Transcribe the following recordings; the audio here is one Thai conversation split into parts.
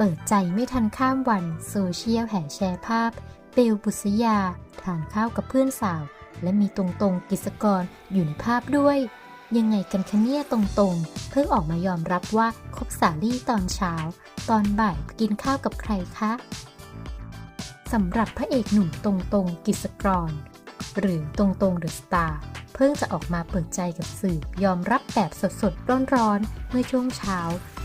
เปิดใจไม่ทันข้ามวันโซเชียลแห่แชร์ภาพเบลบุษยา ทานข้าวกับเพื่อนสาว และมีตรงๆกิจกรอยู่ในภาพด้วย ยังไงกันคะเนี่ยตรงๆ เพิ่งออกมายอมรับว่าคบสาลี่ตอนเช้า ตอนบ่ายกินข้าวกับใครคะสำหรับพระเอกหนุ่มตรงๆกิจกร หรือตรงตรงเดอะสตาร์ เพิ่งจะออกมาเปิดใจกับสื่อยอมรับแบบสดๆ ร้อนๆ เมื่อช่วงเช้า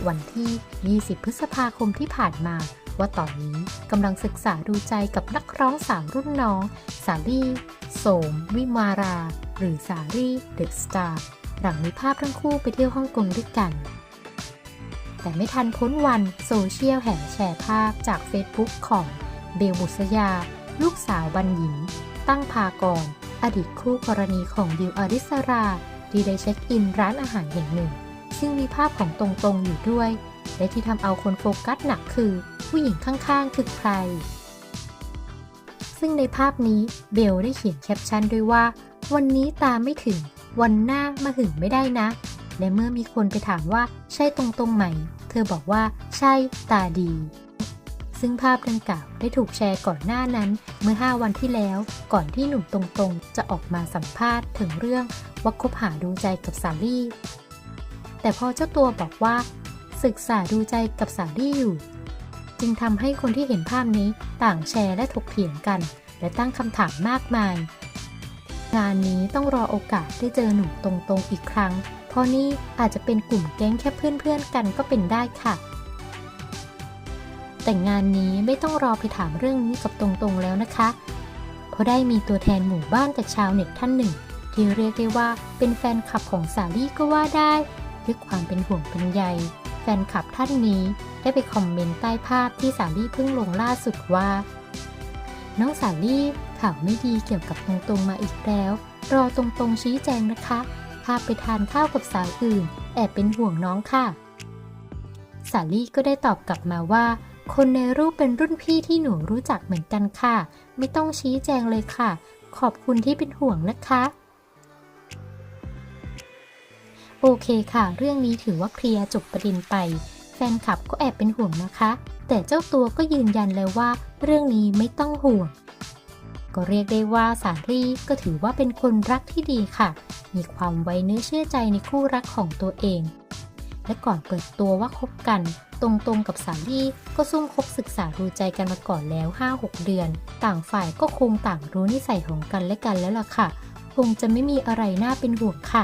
วันที่ 20 พฤษภาคมที่ผ่านมา ว่าตอนนี้กำลังศึกษาดูใจกับนักร้องสาวรุ่นน้อง สาลี่โสม วิมารา หรือสาลี่เดอะสตาร์หลังมีภาพทั้งคู่ไปเที่ยวฮ่องกงด้วยกัน แต่ไม่ทันพ้นวันโซเชียลแห่แชร์ภาพจาก Facebook ของเบลบุษยา ลูกสาวบันหญินตั้งพากร อดีตคู่กรณีของดิวอริสราที่ได้เช็คอินร้านอาหารแห่งหนึ่ง ซึ่งมีภาพของตรงๆอยู่ด้วย และที่ทำเอาคนโฟกัสหนักคือ ผู้หญิงข้างๆคือใคร ซึ่งในภาพนี้เบลได้เขียนแคปชั่นด้วยว่า วันนี้ตาไม่ถึง วันหน้ามาหึงไม่ได้นะ และเมื่อมีคนไปถามว่าใช่ตรงๆไหม เธอบอกว่าใช่ตาดี ซึ่งภาพดังกล่าวได้ถูกแชร์ก่อนหน้านั้น เมื่อ 5 วันที่แล้ว ก่อนที่หนุ่มตรงๆ จะออกมาสัมภาษณ์ถึงเรื่องว่าคบหาดูใจกับสาลี่ แต่พอเจ้าตัวบอกว่า ศึกษาดูใจกับสาลี่อยู่ จึงทำให้คนที่เห็นภาพนี้ต่างแชร์และถกเถียงกัน และตั้งคำถามมากมาย งานนี้ต้องรอโอกาสได้เจอหนุ่มตรงๆอีกครั้ง เพราะนี่อาจจะเป็นกลุ่มแก๊งแค่เพื่อนๆกันก็เป็นได้ค่ะ แต่งานนี้ไม่ต้องรอไปถามเรื่องนี้กับตรงๆแล้วนะคะ เพราะได้มีตัวแทนหมู่บ้านจากชาวเน็ตท่านหนึ่ง ที่เรียกได้ว่าเป็นแฟนคลับของสาลี่ก็ว่าได้ด้วยความเป็นห่วงเป็นใยแฟนคลับท่านนี้ได้ไปคอมเมนต์ใต้ภาพที่สาลี่เพิ่งลงล่าสุดว่า น้องสาลี่ข่าวไม่ดีเกี่ยวกับตรงๆมาอีกแล้ว รอตรงๆชี้แจงนะคะพาพไปทานข้าวกับสาวอื่น แอบเป็นห่วงน้องค่ะ สาลี่ก็ได้ตอบกลับมาว่า คนในรูปเป็นรุ่นพี่ที่หนูรู้จักเหมือนกันค่ะ ไม่ต้องชี้แจงเลยค่ะ ขอบคุณที่เป็นห่วงนะคะ โอเคค่ะ เรื่องนี้ถือว่าเคลียร์จบประเด็นไป แฟนคลับก็แอบเป็นห่วงนะคะ แต่เจ้าตัวก็ยืนยันแล้วว่า เรื่องนี้ไม่ต้องห่วง ก็เรียกได้ว่าสาลี่ก็ถือว่าเป็นคนรักที่ดีค่ะ มีความไว้เนื้อเชื่อใจในคู่รักของตัวเอง และก่อนเปิดตัวว่าคบกัน ตรงๆกับสาลี่ก็ซุ่มคบศึกษาดูใจกันมาก่อนแล้ว 5-6 เดือน ต่างฝ่ายก็คงต่างรู้นิสัยของกันและกันแล้วล่ะค่ะ คงจะไม่มีอะไรน่าเป็นห่วงค่ะ